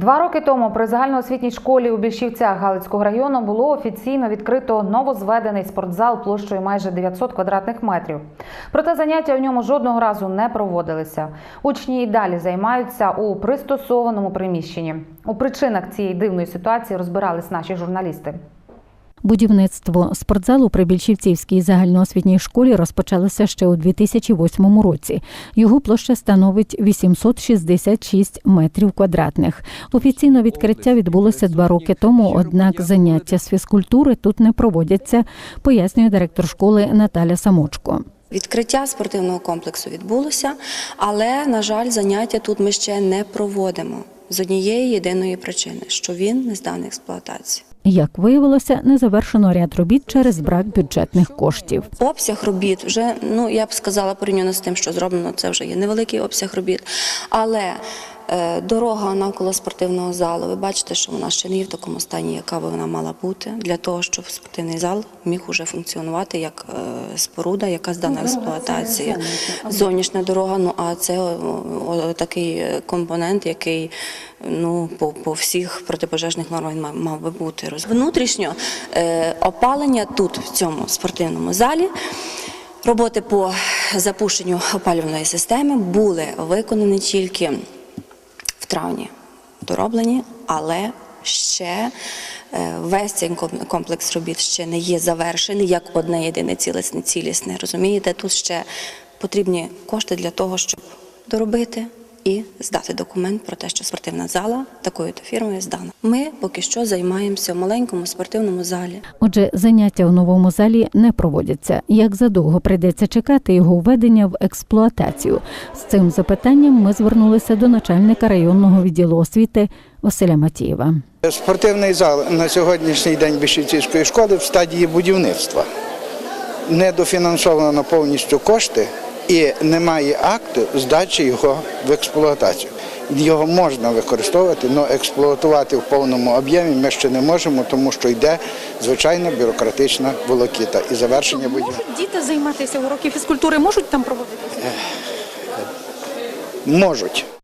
Два роки тому при загальноосвітній школі у Більшівцях Галицького району було офіційно відкрито новозведений спортзал площею майже 900 квадратних метрів. Проте заняття в ньому жодного разу не проводилися. Учні і далі займаються у пристосованому приміщенні. У причинах цієї дивної ситуації розбирались наші журналісти. Будівництво спортзалу при Більшівцівській загальноосвітній школі розпочалося ще у 2008 році. Його площа становить 866 метрів квадратних. Офіційно відкриття відбулося два роки тому, однак заняття з фізкультури тут не проводяться, пояснює директор школи Наталя Самочко. Відкриття спортивного комплексу відбулося, але, на жаль, заняття тут ми ще не проводимо з однієї єдиної причини, що він не зданий експлуатації. Як виявилося, не завершено ряд робіт через брак бюджетних коштів. Обсяг робіт вже, ну я б сказала, порівняно з тим, що зроблено, це вже є невеликий обсяг робіт. Але дорога навколо спортивного залу, ви бачите, що вона ще не є в такому стані, яка би вона мала бути, для того, щоб спортивний зал міг уже функціонувати як е, споруда, яка здана експлуатації. Зовнішня дорога, ну а це такий компонент, який ну по, по всіх протипожежних нормах мав, мав би бути. Внутрішньо е, опалення тут, в цьому спортивному залі. Роботи по запущенню опалювальної системи були виконані тільки травні дороблені, але ще е, весь цей комплекс робіт ще не є завершений як одне єдине цілісне цілісне. Розумієте, тут ще потрібні кошти для того, щоб доробити. І здати документ про те, що спортивна зала такою то фірмою здана. Ми поки що займаємося в маленькому спортивному залі. Отже, заняття у новому залі не проводяться. Як задовго прийдеться чекати його введення в експлуатацію? З цим запитанням ми звернулися до начальника районного відділу освіти Василя Матієва. Спортивний зал на сьогоднішній день Бішівцівської школи в стадії будівництва. Не дофінансовано повністю кошти і немає акту здачі його в експлуатацію. Його можна використовувати, але експлуатувати в повному об'ємі ми ще не можемо, тому що йде звичайна бюрократична волокіта і завершення будівлі. Можуть діти займатися уроки фізкультури, можуть там проводитися? Можуть.